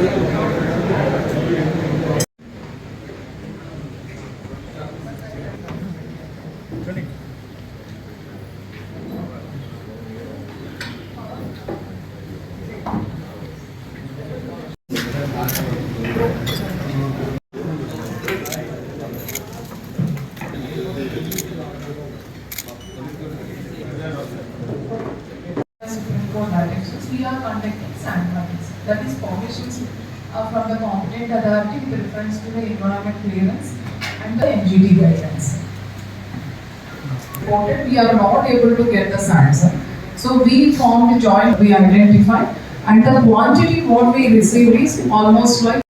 Gracias. Uh, from the competent authority with reference to the environment clearance and the MGT guidelines. Reported, we are not able to get the sand, sir. So we formed a joint, we identified, and the quantity what we received is almost like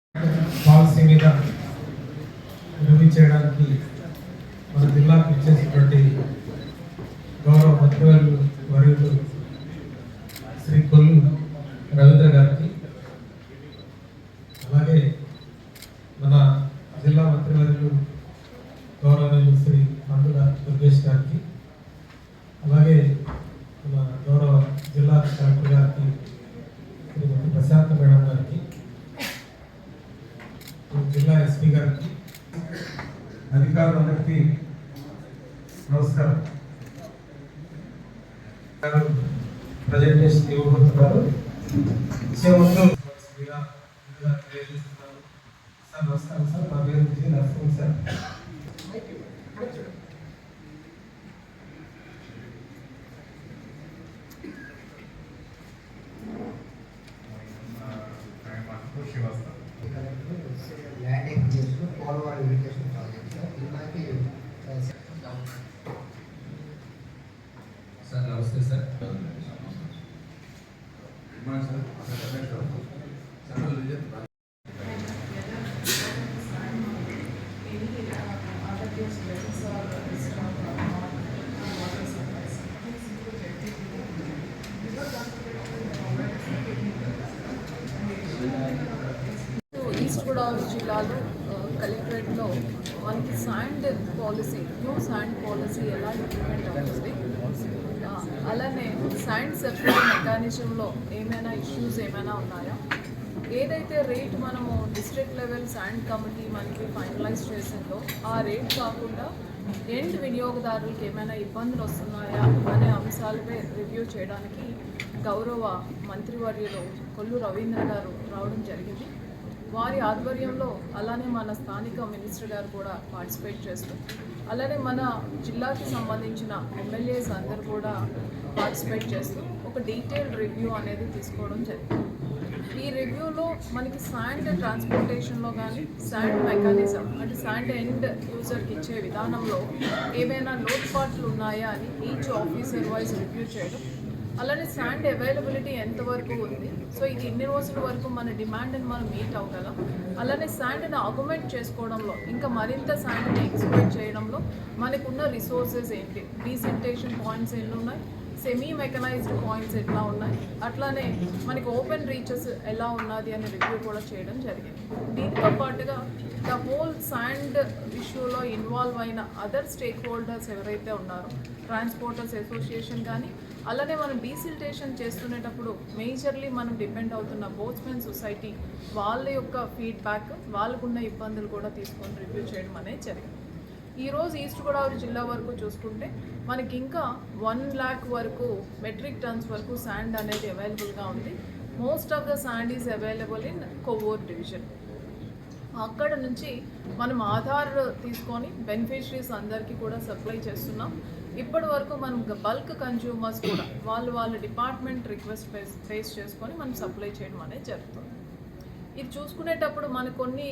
గౌరవనీయులు శ్రీ మందుల దుర్గేష్ గారికి అలాగే మన గౌరవ జిల్లా collector గారికి శ్రీమతి Prashanth madam గారికి జిల్లా ఎస్పీ గారికి అధికారులందరికీ నమస్కారం. ప్రజెంటేషన్ ఇవ్వబోతున్నారు. ఇచ్చే ముందు ఈస్ట్ గోదావరి జిల్లాలో కలెక్టరేట్లో మనకి sand policy new sand policy ఎలా ఇంప్లిమెంట్ అవుతుంది? అలానే శాండ్ సప్లై మెకానిజంలో ఏమైనా ఇష్యూస్ ఏమైనా ఉన్నాయా? ఏదైతే రేట్ మనము డిస్ట్రిక్ట్ లెవెల్ శాండ్ కమిటీ మనకి ఫైనలైజ్ చేసిందో ఆ రేట్ కాకుండా ఎండ్ వినియోగదారులకు ఏమైనా ఇబ్బందులు వస్తున్నాయా అనే అంశాలపై రివ్యూ చేయడానికి గౌరవ మంత్రివర్యులు కొల్లు రవీంద్ర గారు రావడం జరిగింది. వారి ఆధ్వర్యంలో అలానే మన స్థానిక మినిస్టర్ గారు కూడా పార్టిసిపేట్ చేస్తూ అలానే మన జిల్లాకి సంబంధించిన ఎమ్మెల్యేస్ అందరు కూడా పార్టిసిపేట్ చేస్తూ ఒక డీటెయిల్డ్ రివ్యూ అనేది తీసుకోవడం జరిగింది. ఈ రివ్యూలో మనకి శాండ్ ట్రాన్స్పోర్టేషన్లో కానీ శాండ్ మెకానిజం అంటే శాండ్ ఎండ్ యూజర్కి ఇచ్చే విధానంలో ఏమైనా లోటుపాట్లు ఉన్నాయా అని ఈచ్ ఆఫీసర్ వైజ్ రివ్యూ చేయడం అలానే శాండ్ అవైలబిలిటీ ఎంతవరకు ఉంది? సో ఇది ఇన్ని రోజుల వరకు మన డిమాండ్ని మనం మీట్ అవ్వగలం. అలానే శాండ్ని ఆగుమెంట్ చేసుకోవడంలో ఇంకా మరింత శాండ్ని ఎక్స్ప్లోర్ చేయడంలో మనకున్న రిసోర్సెస్ ఏంటి? డీసెంటేషన్ పాయింట్స్ ఎన్ని ఉన్నాయి? సెమీ మెకనైజ్డ్ పాయింట్స్ ఎట్లా ఉన్నాయి? అట్లానే మనకి ఓపెన్ రీచెస్ ఎలా ఉన్నది అనే రివ్యూ కూడా చేయడం జరిగింది. దీంతో పాటుగా ద హోల్ శాండ్ ఇష్యూలో ఇన్వాల్వ్ అయిన అదర్ స్టేక్ హోల్డర్స్ ఎవరైతే ఉన్నారో ట్రాన్స్పోర్టర్స్ అసోసియేషన్ కానీ అలానే మనం డీసిల్టేషన్ చేస్తునేటప్పుడు మేజర్లీ మనం డిపెండ్ అవుతున్న బోట్స్మెన్ సొసైటీ వాళ్ళ యొక్క ఫీడ్బ్యాక్ వాళ్ళకున్న ఇబ్బందులు కూడా తీసుకొని రివ్యూ చేయడం అనేది జరిగింది. ఈరోజు ఈస్ట్ గోదావరి జిల్లా వరకు చూసుకుంటే మనకి ఇంకా వన్ ల్యాక్ వరకు మెట్రిక్ టన్స్ వరకు శాండ్ అనేది అవైలబుల్గా ఉంది. Most of the sand is available in Kovvur division. అక్కడ నుంచి మనం ఆధార్ తీసుకొని బెనిఫిషరీస్ అందరికీ కూడా సప్లై చేస్తున్నాం. ఇప్పటి వరకు మనం బల్క్ కన్జ్యూమర్స్ కూడా వాళ్ళు వాళ్ళ డిపార్ట్మెంట్ రిక్వెస్ట్ ఫేస్ ఫేస్ చేసుకొని మనం సప్లై చేయడం అనేది జరుగుతుంది. ఇది చూసుకునేటప్పుడు మన కొన్ని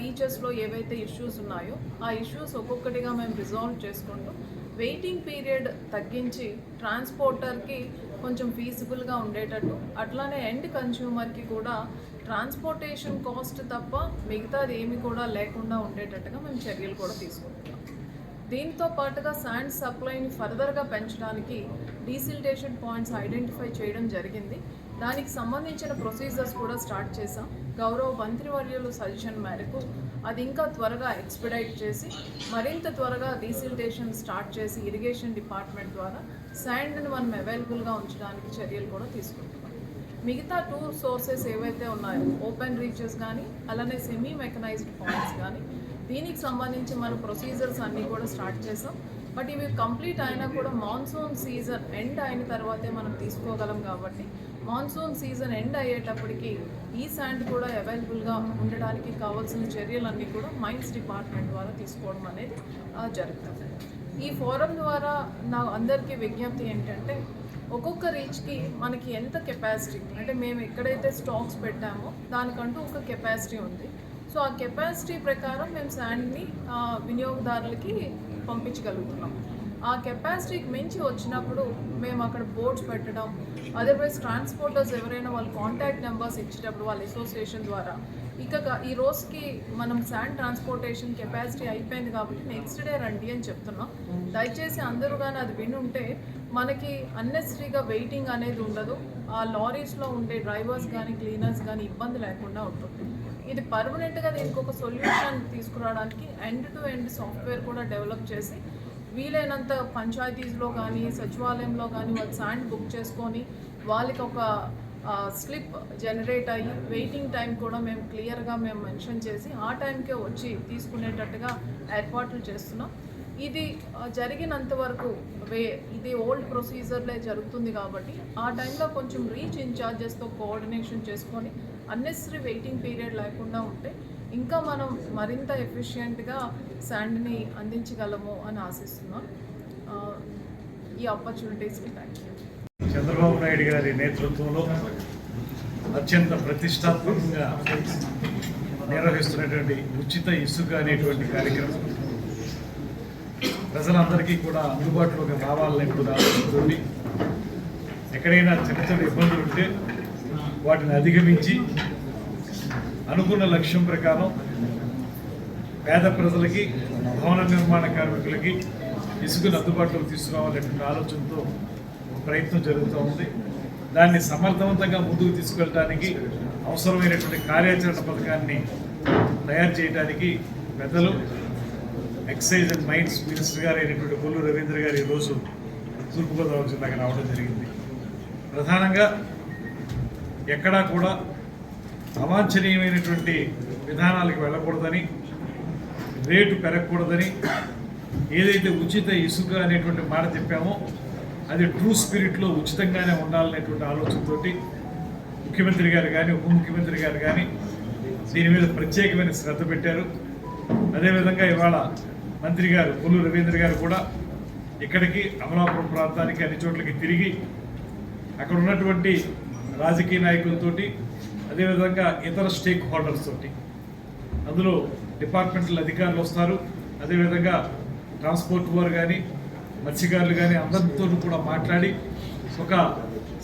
రీచెస్లో ఏవైతే ఇష్యూస్ ఉన్నాయో ఆ ఇష్యూస్ ఒక్కొక్కటిగా మేము రిజాల్వ్ చేసుకుంటూ వెయిటింగ్ పీరియడ్ తగ్గించి ట్రాన్స్పోర్టర్కి కొంచెం ఫీజిబుల్గా ఉండేటట్టు అట్లానే ఎండ్ కన్స్యూమర్కి కూడా ట్రాన్స్పోర్టేషన్ కాస్ట్ తప్ప మిగతాది ఏమి కూడా లేకుండా ఉండేటట్టుగా మేము చర్యలు కూడా తీసుకుంటున్నాం. దీంతో పాటుగా శాండ్ సప్లైని ఫర్దర్గా పెంచడానికి డీసిల్టేషన్ పాయింట్స్ ఐడెంటిఫై చేయడం జరిగింది. దానికి సంబంధించిన ప్రొసీజర్స్ కూడా స్టార్ట్ చేశాం. గౌరవ మంత్రివర్యులు సజెషన్ మేరకు అది ఇంకా త్వరగా ఎక్స్పెడైట్ చేసి మరింత త్వరగా డీసిల్టేషన్ స్టార్ట్ చేసి ఇరిగేషన్ డిపార్ట్మెంట్ ద్వారా శాండ్ని మనం అవైలబుల్గా ఉంచడానికి చర్యలు కూడా తీసుకుంటున్నాం. మిగతా టూ సోర్సెస్ ఏవైతే ఉన్నాయో ఓపెన్ రీచెస్ కానీ అలానే సెమీ మెకనైజ్డ్ పాయింట్స్ కానీ దీనికి సంబంధించి మన ప్రొసీజర్స్ అన్నీ కూడా స్టార్ట్ చేసాం బట్ ఇవి కంప్లీట్ అయినా కూడా మాన్సూన్ సీజన్ ఎండ్ అయిన తర్వాతే మనం తీసుకోగలం కాబట్టి మాన్సూన్ సీజన్ ఎండ్ అయ్యేటప్పటికి ఈ శాండ్ కూడా అవైలబుల్గా ఉండడానికి కావాల్సిన చర్యలన్నీ కూడా మైన్స్ డిపార్ట్మెంట్ ద్వారా తీసుకోవడం అనేది జరుగుతుంది. ఈ ఫోరం ద్వారా నా అందరికీ విజ్ఞప్తి ఏంటంటే ఒక్కొక్క రీచ్కి మనకి ఎంత కెపాసిటీ అంటే మేము ఎక్కడైతే స్టాక్స్ పెట్టామో దానికంటూ ఒక కెపాసిటీ ఉంది. సో ఆ కెపాసిటీ ప్రకారం మేము శాండ్ని వినియోగదారులకి పంపించగలుగుతున్నాం. ఆ కెపాసిటీకి మించి వచ్చినప్పుడు మేము అక్కడ బోర్డ్స్ పెట్టడం అదర్వైజ్ ట్రాన్స్పోర్టర్స్ ఎవరైనా వాళ్ళ కాంటాక్ట్ నెంబర్స్ ఇచ్చేటప్పుడు వాళ్ళ అసోసియేషన్ ద్వారా. ఇక ఈ రోజుకి మనం శాండ్ ట్రాన్స్పోర్టేషన్ కెపాసిటీ అయిపోయింది కాబట్టి నెక్స్ట్ డే రండి అని చెప్తున్నాం. దయచేసి అందరూ కానీ అది వినుంటే మనకి అన్నెసరీగా వెయిటింగ్ అనేది ఉండదు. ఆ లారీస్లో ఉండే డ్రైవర్స్ కానీ క్లీనర్స్ కానీ ఇబ్బంది లేకుండా ఉంటుంది. ఇది పర్మనెంట్గా దీనికి ఒక సొల్యూషన్ తీసుకురావడానికి ఎండ్ టు ఎండ్ సాఫ్ట్వేర్ కూడా డెవలప్ చేసి వీలైనంత పంచాయతీస్లో కానీ సచివాలయంలో కానీ వాళ్ళు శాండ్ బుక్ చేసుకొని వాళ్ళకి ఒక స్లిప్ జనరేట్ అయ్యి వెయిటింగ్ టైం కూడా మేము క్లియర్గా మేము మెన్షన్ చేసి ఆ టైంకే వచ్చి తీసుకునేటట్టుగా ఏర్పాట్లు చేస్తున్నాం. ఇది జరిగినంత వరకు వే ఇది ఓల్డ్ ప్రొసీజర్లే జరుగుతుంది కాబట్టి ఆ టైంలో కొంచెం రీచ్ ఇన్ఛార్జెస్తో కోఆర్డినేషన్ చేసుకొని అన్నెసరీ వెయిటింగ్ పీరియడ్ లేకుండా ఉంటే ఇంకా మనం మరింత ఎఫిషియెంట్గా శాండ్ని అందించగలము అని ఆశిస్తున్నాం. ఈ ఆపర్చునిటీస్కి థ్యాంక్ యూ చంద్రబాబు నాయుడు గారి నేతృత్వంలో అత్యంత ప్రతిష్టాత్మకంగా నిర్వహిస్తున్నటువంటి ఉచిత ఇసుక అనేటువంటి కార్యక్రమం. ప్రజలందరికీ కూడా అందుబాటులోకి రావాలనేటువంటి కూడా ఎక్కడైనా చిన్న చిన్న ఇబ్బందులు ఉంటే వాటిని అధిగమించి అనుకున్న లక్ష్యం ప్రకారం పేద ప్రజలకి భవన నిర్మాణ కార్మికులకి ఇసుకను అందుబాటులోకి తీసుకురావాలనేటువంటి ఆలోచనతో ప్రయత్నం జరుగుతూ ఉంది. దాన్ని సమర్థవంతంగా ముందుకు తీసుకెళ్ళడానికి అవసరమైనటువంటి కార్యాచరణ పథకాన్ని తయారు చేయడానికి పెద్దలు ఎక్సైజ్ అండ్ మైన్స్ మినిస్టర్ గారు అయినటువంటి కొల్లు రవీంద్ర గారు ఈరోజు తూర్పుగోదావరి జిల్లాకి రావడం జరిగింది. ప్రధానంగా ఎక్కడా కూడా అవాంఛనీయమైనటువంటి విధానాలకు వెళ్ళకూడదని రేటు పెరగకూడదని ఏదైతే ఉచిత ఇసుక అనేటువంటి మాట చెప్పామో అది ట్రూ స్పిరిట్లో ఉచితంగానే ఉండాలనేటువంటి ఆలోచనతోటి ముఖ్యమంత్రి గారు కానీ ఉప ముఖ్యమంత్రి గారు కానీ దీని మీద ప్రత్యేకమైన శ్రద్ధ పెట్టారు. అదేవిధంగా ఇవాళ మంత్రి గారు పొల్లు రవీంద్ర గారు కూడా ఇక్కడికి అమలాపురం ప్రాంతానికి అన్ని చోట్లకి తిరిగి అక్కడ ఉన్నటువంటి రాజకీయ నాయకులతోటి అదేవిధంగా ఇతర స్టేక్ హోల్డర్స్ తోటి. అందులో డిపార్ట్మెంటల్ అధికారులు వస్తారు. అదేవిధంగా ట్రాన్స్పోర్ట్ వారు కానీ మత్స్యకారులు కానీ అందరితో కూడా మాట్లాడి ఒక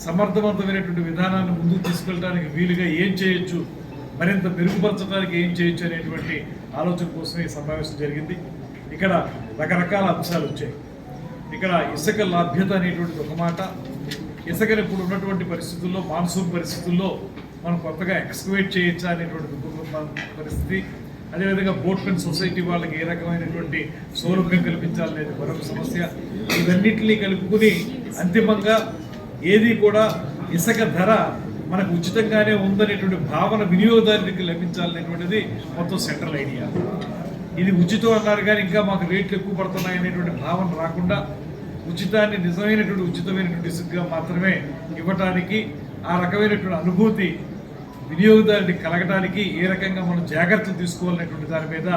సమర్థవంతమైనటువంటి విధానాన్ని ముందుకు తీసుకెళ్ళడానికి వీలుగా ఏం చేయొచ్చు మరింత మెరుగుపరచడానికి ఏం చేయొచ్చు అనేటువంటి ఆలోచన కోసం ఈ సమావేశం జరిగింది. ఇక్కడ రకరకాల అంశాలు వచ్చాయి. ఇక్కడ ఇసుక లభ్యత అనేటువంటిది ఒక మాట ఇసుకని ఇప్పుడు ఉన్నటువంటి పరిస్థితుల్లో మాన్సూన్ పరిస్థితుల్లో మనం కొత్తగా ఎక్స్కవేట్ చేయొచ్చా అనేటువంటి పరిస్థితి అదేవిధంగా బోట్మెన్ సొసైటీ వాళ్ళకి ఏ రకమైనటువంటి సౌలభ్యం కల్పించాలనేది మరొక సమస్య. ఇవన్నిటినీ కలుపుకుని అంతిమంగా ఏది కూడా ఇసుక ధర మనకు ఉచితంగానే ఉందనేటువంటి భావన వినియోగదారునికి లభించాలనేటువంటిది మొత్తం సెంట్రల్ ఐడియా. ఇది ఉచితం అన్నారు కానీ ఇంకా మాకు రేట్లు ఎక్కువ పడుతున్నాయి అనేటువంటి భావన రాకుండా ఉచితాన్ని నిజమైనటువంటి ఉచితమైనటువంటి ఇసుకగా మాత్రమే ఇవ్వటానికి ఆ రకమైనటువంటి అనుభూతి వినియోగదారుని కలగడానికి ఏ రకంగా మనం జాగ్రత్తలు తీసుకోవాలనేటువంటి దాని మీద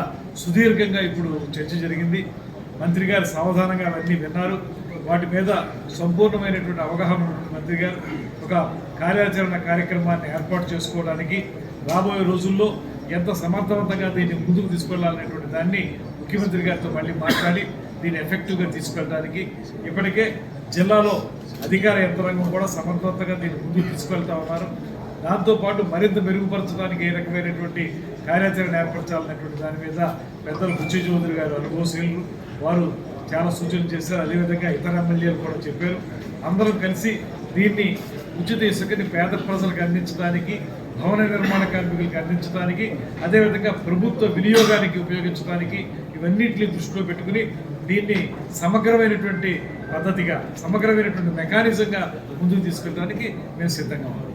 సుదీర్ఘంగా ఇప్పుడు చర్చ జరిగింది. మంత్రి గారు సావధానంగా అవన్నీ విన్నారు. వాటి మీద సంపూర్ణమైనటువంటి అవగాహన మంత్రి గారు. ఒక కార్యాచరణ కార్యక్రమాన్ని ఏర్పాటు చేసుకోవడానికి రాబోయే రోజుల్లో ఎంత సమర్థవంతంగా దీన్ని ముందుకు తీసుకెళ్ళాలనేటువంటి దాన్ని ముఖ్యమంత్రి గారితో మళ్ళీ మాట్లాడి దీన్ని ఎఫెక్టివ్గా తీసుకెళ్ళడానికి ఇప్పటికే జిల్లాలో అధికార యంత్రాంగం కూడా సమర్థవంతంగా దీన్ని ముందుకు తీసుకెళ్తా ఉన్నారు. దాంతోపాటు మరింత మెరుగుపరచడానికి ఏ రకమైనటువంటి కార్యాచరణ ఏర్పరచాలనేటువంటి దాని మీద పెద్దలు బుచ్చి చౌదరి గారు అనుభవశీలు వారు చాలా సూచనలు చేశారు. అదేవిధంగా ఇతర ఎమ్మెల్యేలు కూడా చెప్పారు. అందరం కలిసి దీన్ని ఉచిత ఇసుకని పేద ప్రజలకు అందించడానికి భవన నిర్మాణ కార్మికులకు అందించడానికి అదేవిధంగా ప్రభుత్వ వినియోగానికి ఉపయోగించడానికి ఇవన్నిటిని దృష్టిలో పెట్టుకుని దీన్ని సమగ్రమైనటువంటి పద్ధతిగా సమగ్రమైనటువంటి మెకానిజంగా ముందుకు తీసుకెళ్ళడానికి మేము సిద్ధంగా ఉన్నాం.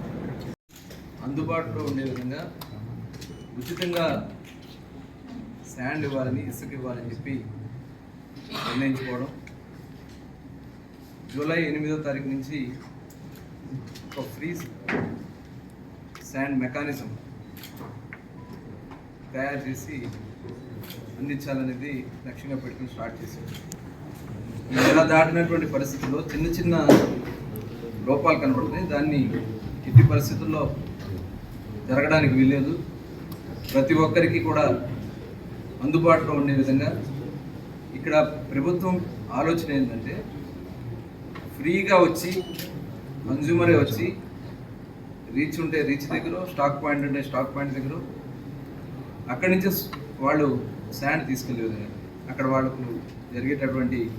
అందుబాటులో ఉండే విధంగా ఉచితంగా శాండ్ ఇవ్వాలని ఇసుక ఇవ్వాలని చెప్పి నిర్ణయించుకోవడం. జూలై ఎనిమిదో తారీఖు నుంచి ఒక ఫ్రీ శాండ్ మెకానిజం తయారు చేసి అందించాలనేది లక్ష్యంగా పెట్టుకుని స్టార్ట్ చేశారు. ఎలా దాటినటువంటి పరిస్థితుల్లో చిన్న చిన్న లోపాలు కనబడుతున్నాయి. దాన్ని ఎట్టి పరిస్థితుల్లో జరగడానికి వీల్లేదు. ప్రతి ఒక్కరికి కూడా అందుబాటులో ఉండే విధంగా ఇక్కడ ప్రభుత్వం ఆలోచన ఏంటంటే ఫ్రీగా వచ్చి కన్జ్యూమరే వచ్చి రీచ్ ఉంటే రీచ్ దగ్గర స్టాక్ పాయింట్ ఉంటే స్టాక్ పాయింట్ దగ్గర అక్కడి నుంచి వాళ్ళు శాండ్ తీసుకెళ్ళే అక్కడ వాళ్ళకు జరిగేటటువంటి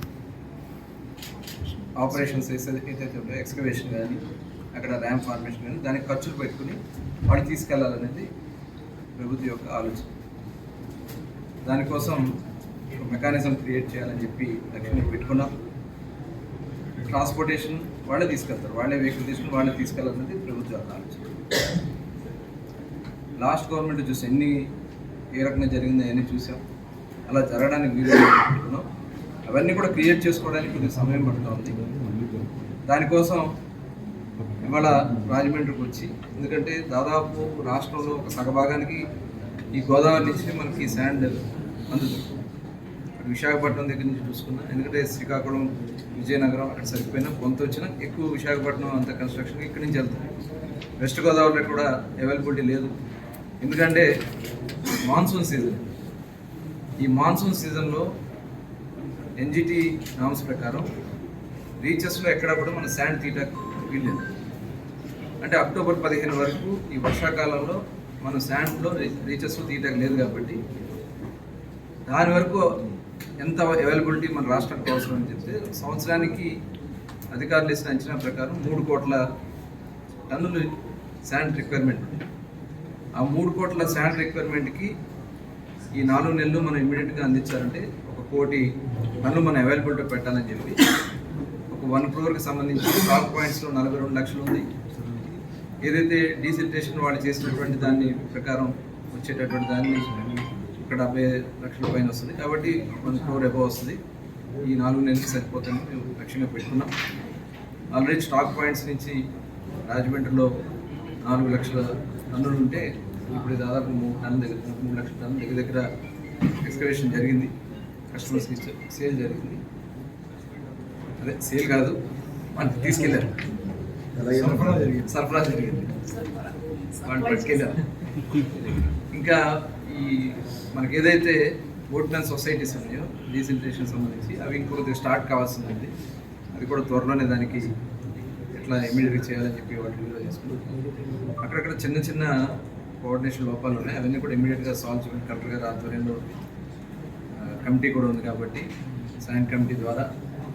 ఆపరేషన్స్ ఏదైతే ఉంటాయో ఎక్స్కవేషన్ కానీ అక్కడ ర్యాంప్ ఫార్మేషన్ కానీ దానికి ఖర్చులు పెట్టుకుని వాళ్ళు తీసుకెళ్ళాలనేది ప్రభుత్వం యొక్క ఆలోచన. దానికోసం ఒక మెకానిజం క్రియేట్ చేయాలని చెప్పి లక్ష్యం పెట్టుకున్నాం. ట్రాన్స్పోర్టేషన్ వాళ్ళే తీసుకెళ్తారు. వాళ్ళే వెహికల్ తీసుకుని వాళ్ళే తీసుకెళ్ళాలనేది ప్రభుత్వం ఆలోచన. లాస్ట్ గవర్నమెంట్ చూసి ఎన్ని ఏ రకంగా జరిగింది అవన్నీ చూసాం. అలా జరగడానికి వీలు అనుకుంటున్నాం. అవన్నీ కూడా క్రియేట్ చేసుకోవడానికి కొద్దిగా సమయం పడుతూ ఉంది. దానికోసం ఇవాళ రాజమండ్రికి వచ్చి ఎందుకంటే దాదాపు రాష్ట్రంలో ఒక సగభాగానికి ఈ గోదావరి నుంచి మనకి శాండ్ అందుతుంది. విశాఖపట్నం దగ్గర నుంచి చూసుకున్నా ఎందుకంటే శ్రీకాకుళం విజయనగరం అక్కడ సరిపోయినా కొంత వచ్చినా ఎక్కువ విశాఖపట్నం అంత కన్స్ట్రక్షన్ ఇక్కడి నుంచి వెళ్తాం. వెస్ట్ గోదావరిలో కూడా అవైలబిలిటీ లేదు. ఎందుకంటే మాన్సూన్ సీజన్. ఈ మాన్సూన్ సీజన్లో ఎన్జిటి నామ్స్ ప్రకారం రీచెస్లో ఎక్కడ కూడా మన శాండ్ తీయటానికి వీల్లేదు. అంటే అక్టోబర్ పదిహేను వరకు ఈ వర్షాకాలంలో మన శాండ్లో రీచెస్ తీయటానికి లేదు కాబట్టి దాని వరకు ఎంత అవైలబిలిటీ మన రాష్ట్రానికి అవసరం అని చెప్తే సంవత్సరానికి అధికారులు ఇచ్చిన అంచనా ప్రకారం మూడు కోట్ల టన్నులు శాండ్ రిక్వైర్మెంట్ ఉంది. ఆ మూడు కోట్ల శాండ్ రిక్వైర్మెంట్కి ఈ నాలుగు నెలలు మనం ఇమీడియట్గా అందించాలంటే ఒక కోటి టన్నులు మనం అవైలబిలిటీ పెట్టాలని చెప్పి ఒక వన్ క్రోర్కి సంబంధించి స్టాక్ పాయింట్స్లో నలభై రెండు లక్షలు ఉంది. ఏదైతే డీసిల్టేషన్ వాళ్ళు చేసినటువంటి దాన్ని ప్రకారం వచ్చేటటువంటి దాన్ని ఇక్కడ డెబ్బై లక్షల పైన వస్తుంది. కాబట్టి వన్ క్రోర్ ఎబో వస్తుంది. ఈ నాలుగు నెలలకి సరిపోతుంది మేము లక్ష్యంగా పెట్టుకున్నాం. ఆల్రెడీ స్టాక్ పాయింట్స్ నుంచి రాజమండ్రిలో నాలుగు లక్షల టన్నులు ఉంటే ఇప్పుడు దాదాపు మూడు టన్నుల దగ్గర మూడు లక్షల టన్నుల దగ్గర దగ్గర ఎక్స్కవేషన్ జరిగింది. కస్టమర్స్కి సేల్ జరిగింది. అదే సేల్ కాదు మనకి తీసుకెళ్ళారు సరఫరా జరిగింది. వాళ్ళు పట్టుకెళ్ళారు ఇంకా ఈ మనకి ఏదైతే బోట్మెన్ సొసైటీస్ ఉన్నాయో డీసిల్టేషన్ సంబంధించి అవి ఇంకొకటి స్టార్ట్ కావాల్సింది ఉంది అది కూడా త్వరలోనే దానికి ఎట్లా ఇమీడియట్గా చేయాలని చెప్పి వాటి వీడియో చేసుకుంటాం అక్కడక్కడ చిన్న చిన్న కోఆర్డినేషన్ లోపాలు ఉన్నాయి. అవన్నీ కూడా ఇమీడియట్గా సాల్వ్ చేయడం. కలెక్టర్ గారు ఆధ్వర్యంలో కమిటీ కూడా ఉంది కాబట్టి సైన్ కమిటీ ద్వారా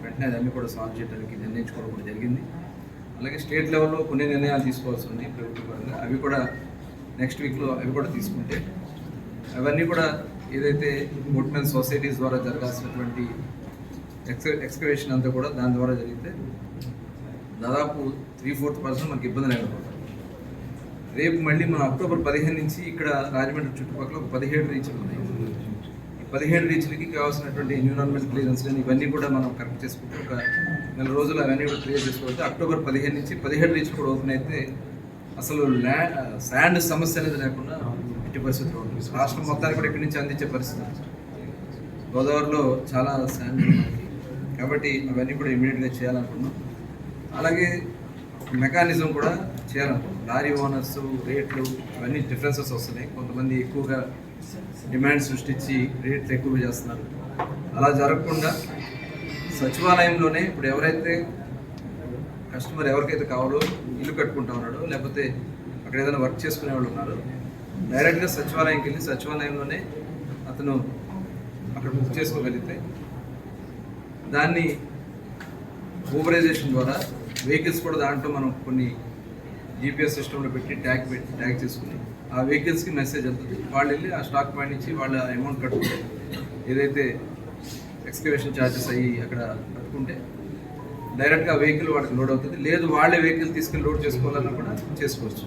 వెంటనే అవన్నీ కూడా సాల్వ్ చేయడానికి నిర్ణయించుకోవడం కూడా జరిగింది. అలాగే స్టేట్ లెవెల్లో కొన్ని నిర్ణయాలు తీసుకోవాల్సి ఉంది ప్రభుత్వ పరంగా. అవి కూడా నెక్స్ట్ వీక్లో అవి కూడా తీసుకుంటే అవన్నీ కూడా ఏదైతే బోట్మెన్ సొసైటీస్ ద్వారా జరగాల్సినటువంటి ఎక్స్ ఎక్స్కవేషన్ అంతా కూడా దాని ద్వారా జరిగితే దాదాపు త్రీ ఫోర్త్ పర్సెంట్ మనకి ఇబ్బంది లేకపోతుంది రేపు మళ్ళీ మన అక్టోబర్ పదిహేను నుంచి ఇక్కడ రాజమండ్రి చుట్టుపక్కల ఒక పదిహేడు రీచ్లు ఉన్నాయి. ఈ పదిహేడు రీచ్లకి కావాల్సినటువంటి ఎన్విరాన్మెంట్ క్లియరెన్స్ కానీ ఇవన్నీ కూడా మనం కరెక్ట్ చేసుకుంటే ఒక నెల రోజులు అవన్నీ కూడా క్లియర్ చేసుకోవచ్చు అక్టోబర్ పదిహేను నుంచి పదిహేడు రీచ్ కూడా ఓపెన్ అయితే అసలు ల్యాండ్ శాండ్ సమస్య అనేది లేకుండా ఎట్టి పరిస్థితులు ఉంటుంది. రాష్ట్రం మొత్తానికి కూడా ఇక్కడి నుంచి అందించే పరిస్థితి గోదావరిలో చాలా శాండ్ కాబట్టి అవన్నీ కూడా ఇమీడియట్గా చేయాలనుకున్నాం. అలాగే మెకానిజం కూడా చేయాలనుకున్నాం. లారీ ఓనర్స్ రేట్లు అవన్నీ డిఫరెన్సెస్ వస్తున్నాయి. కొంతమంది ఎక్కువగా డిమాండ్ సృష్టించి రేట్లు ఎక్కువ చేస్తున్నారు. అలా జరగకుండా సచివాలయంలోనే ఇప్పుడు ఎవరైతే కస్టమర్ ఎవరికైతే కావాలో ఇల్లు కట్టుకుంటా ఉన్నాడో లేకపోతే అక్కడ ఏదైనా వర్క్ చేసుకునే వాళ్ళు ఉన్నారు డైరెక్ట్గా సచివాలయంకి వెళ్ళి సచివాలయంలోనే అతను అక్కడ బుక్ చేసుకోగలిగితే దాన్ని ఊబరైజేషన్ ద్వారా వెహికల్స్ కూడా దాంట్లో మనం కొన్ని జీపీఎస్ సిస్టంలో పెట్టి ట్యాగ్ పెట్టి ట్యాగ్ చేసుకుని ఆ వెహికల్స్కి మెసేజ్ వెళ్తుంది వాళ్ళు వెళ్ళి ఆ స్టాక్ పాయింట్ నుంచి వాళ్ళ అమౌంట్ కట్టుకుంటే ఏదైతే ఎక్స్కవేషన్ ఛార్జెస్ అయ్యి అక్కడ కట్టుకుంటే డైరెక్ట్గా వెహికల్ వాడికి లోడ్ అవుతుంది. లేదు వాళ్ళే వెహికల్ తీసుకెళ్ళి లోడ్ చేసుకోవాలన్నా కూడా చేసుకోవచ్చు.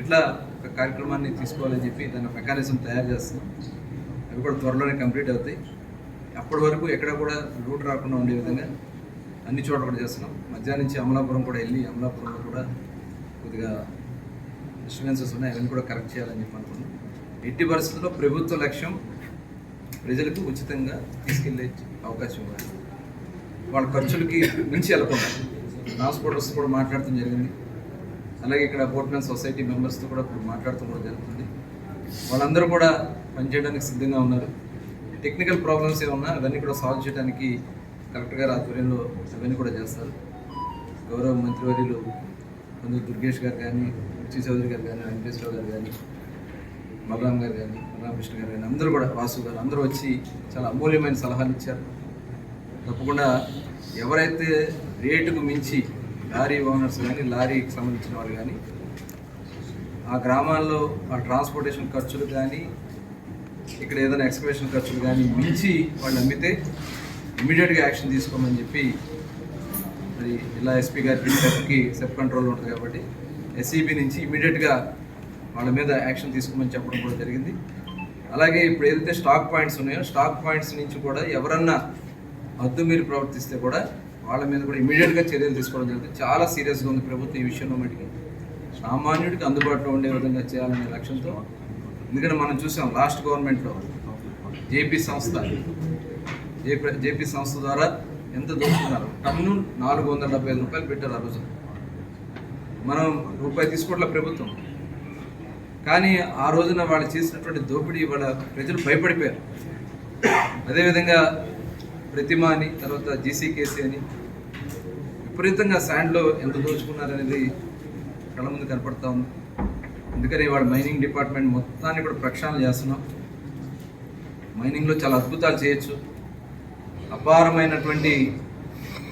ఇట్లా ఒక కార్యక్రమాన్ని తీసుకోవాలని చెప్పి దాని మెకానిజం తయారు చేస్తున్నాం. అవి కూడా త్వరలోనే కంప్లీట్ అవుతాయి. అప్పటి వరకు ఎక్కడ కూడా రూట్ రాకుండా ఉండే విధంగా అన్ని చోట్ల కూడా చేస్తున్నాం. మధ్యాహ్నం నుంచి అమలాపురం కూడా వెళ్ళి అమలాపురంలో కూడా కొద్దిగా డిస్టర్బెన్సెస్ ఉన్నాయి అవన్నీ కూడా కరెక్ట్ చేయాలని చెప్పి అనుకున్నాం ఎట్టి పరిస్థితుల్లో ప్రభుత్వ లక్ష్యం ప్రజలకు ఉచితంగా తీసుకెళ్ళే అవకాశం ఇవ్వాలి వాళ్ళ ఖర్చులకి మించి వెళ్ళకుండా. ట్రాన్స్పోర్టర్స్ కూడా మాట్లాడటం జరిగింది. అలాగే ఇక్కడ బోట్మెన్ సొసైటీ మెంబర్స్తో కూడా ఇప్పుడు మాట్లాడటం కూడా జరుగుతుంది. వాళ్ళందరూ కూడా పనిచేయడానికి సిద్ధంగా ఉన్నారు. టెక్నికల్ ప్రాబ్లమ్స్ ఏమన్నా అవన్నీ కూడా సాల్వ్ చేయడానికి కలెక్టర్ గారు ఆధ్వర్యంలో అవన్నీ కూడా చేస్తారు. గౌరవ మంత్రివర్యులు కొందరు దుర్గేష్ గారు కానీ రుచి చౌదరి గారు కానీ వెంకటేశ్వరరావు గారు కానీ బలరాం గారు కానీ బలరామకృష్ణ గారు కానీ అందరూ కూడా వాసు గారు అందరూ వచ్చి చాలా అమూల్యమైన సలహాలు ఇచ్చారు. తప్పకుండా ఎవరైతే రేటుకు మించి లారీ ఓనర్స్ కానీ లారీకి సంబంధించిన వాళ్ళు కానీ ఆ గ్రామాల్లో ఆ ట్రాన్స్పోర్టేషన్ ఖర్చులు కానీ ఇక్కడ ఏదైనా ఎక్స్కవేషన్ ఖర్చులు కానీ మించి వాళ్ళు అమ్మితే ఇమీడియట్గా యాక్షన్ తీసుకోమని చెప్పి మరి జిల్లా ఎస్పీ గారికి సెఫ్కి సెఫ్ కంట్రోల్ ఉంటుంది కాబట్టి ఎస్ఈబి నుంచి ఇమీడియట్గా వాళ్ళ మీద యాక్షన్ తీసుకోమని చెప్పడం కూడా జరిగింది. అలాగే ఇప్పుడు ఏదైతే స్టాక్ పాయింట్స్ ఉన్నాయో స్టాక్ పాయింట్స్ నుంచి కూడా ఎవరన్నా హద్దు మీరు ప్రవర్తిస్తే కూడా వాళ్ళ మీద కూడా ఇమీడియట్గా చర్యలు తీసుకోవడం జరుగుతుంది చాలా సీరియస్గా ఉంది ప్రభుత్వం ఈ విషయంలో మటుకి. సామాన్యుడికి అందుబాటులో ఉండే విధంగా చేయాలనే లక్ష్యంతో ఎందుకంటే మనం చూసాం లాస్ట్ గవర్నమెంట్లో జేపీ సంస్థ జేపీ సంస్థ ద్వారా ఎంత దోచుకున్నారు? టన్ను నాలుగు వందల డెబ్బై ఐదు రూపాయలు పెట్టారు ఆ రోజు. మనం రూపాయి తీసుకోవట్లే ప్రభుత్వం. కానీ ఆ రోజున వాళ్ళు చేసినటువంటి దోపిడీ వాళ్ళ ప్రజలు భయపడిపోయారు. అదేవిధంగా ప్రతిమ అని తర్వాత జీసీ కేసీ అని విపరీతంగా శాండ్లో ఎంత దోచుకున్నారనేది కళ్ళ ముందు కనపడతా ఉంది. అందుకని వాళ్ళ మైనింగ్ డిపార్ట్మెంట్ మొత్తాన్ని కూడా ప్రక్షాళన చేస్తున్నాం. మైనింగ్లో చాలా అద్భుతాలు చేయొచ్చు. అపారమైనటువంటి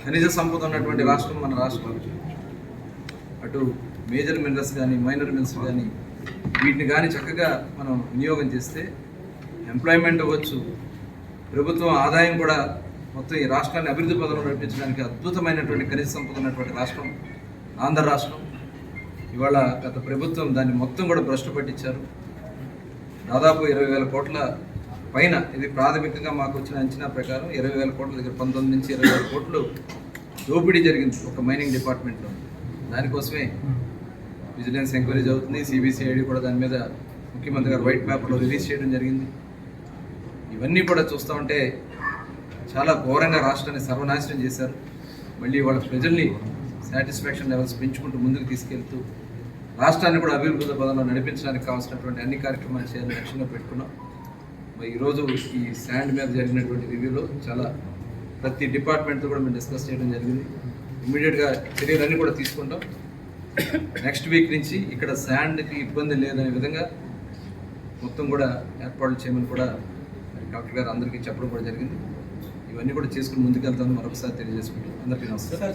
ఖనిజ సంపద ఉన్నటువంటి రాష్ట్రం మన రాష్ట్రం అటు మేజర్ మినరల్స్ కానీ మైనర్ మినరల్స్ కానీ వీటిని కానీ చక్కగా మనం వినియోగం చేస్తే ఎంప్లాయ్మెంట్ అవ్వచ్చు. ప్రభుత్వం ఆదాయం కూడా మొత్తం ఈ రాష్ట్రాన్ని అభివృద్ధి పదంలో నడిపించడానికి అద్భుతమైనటువంటి ఖనిజ సంపద ఉన్నటువంటి రాష్ట్రం ఆంధ్ర రాష్ట్రం. ఇవాళ గత ప్రభుత్వం దాన్ని మొత్తం కూడా భ్రష్టు పట్టించారు. దాదాపు ఇరవై వేల కోట్ల పైన ఇది ప్రాథమికంగా మాకు వచ్చిన అంచనా ప్రకారం ఇరవై వేల కోట్ల దగ్గర పంతొమ్మిది నుంచి ఇరవై వేల కోట్లు దోపిడీ జరిగింది ఒక మైనింగ్ డిపార్ట్మెంట్లో దానికోసమే విజిలెన్స్ ఎంక్వైరీ జరుగుతుంది. సిబిసిఐడి కూడా దాని మీద ముఖ్యమంత్రి గారు వైట్ పేపర్లో రిలీజ్ చేయడం జరిగింది. ఇవన్నీ కూడా చూస్తూ ఉంటే చాలా ఘోరంగా రాష్ట్రాన్ని సర్వనాశనం చేశారు. మళ్ళీ వాళ్ళ ప్రజల్ని సాటిస్ఫాక్షన్ లెవెల్స్ పెంచుకుంటూ ముందుకు తీసుకెళ్తూ రాష్ట్రాన్ని కూడా అభివృద్ధి పదంలో నడిపించడానికి కావాల్సినటువంటి అన్ని కార్యక్రమాలు చేయాలని లక్ష్యంగా పెట్టుకున్నాం. ఈరోజు ఈ శాండ్ మీద జరిగినటువంటి రివ్యూలో చాలా ప్రతి డిపార్ట్మెంట్తో కూడా మేము డిస్కస్ చేయడం జరిగింది. ఇమీడియట్గా చర్యలన్నీ కూడా తీసుకుంటాం. నెక్స్ట్ వీక్ నుంచి ఇక్కడ శాండ్కి ఇబ్బంది లేదనే విధంగా మొత్తం కూడా ఏర్పాట్లు చేయమని కూడా డాక్టర్ గారు అందరికీ చెప్పడం కూడా జరిగింది. ఇవన్నీ కూడా చేసుకుని ముందుకెళ్తామని మరొకసారి తెలియజేసుకుంటాం అందరికీ నమస్కారం.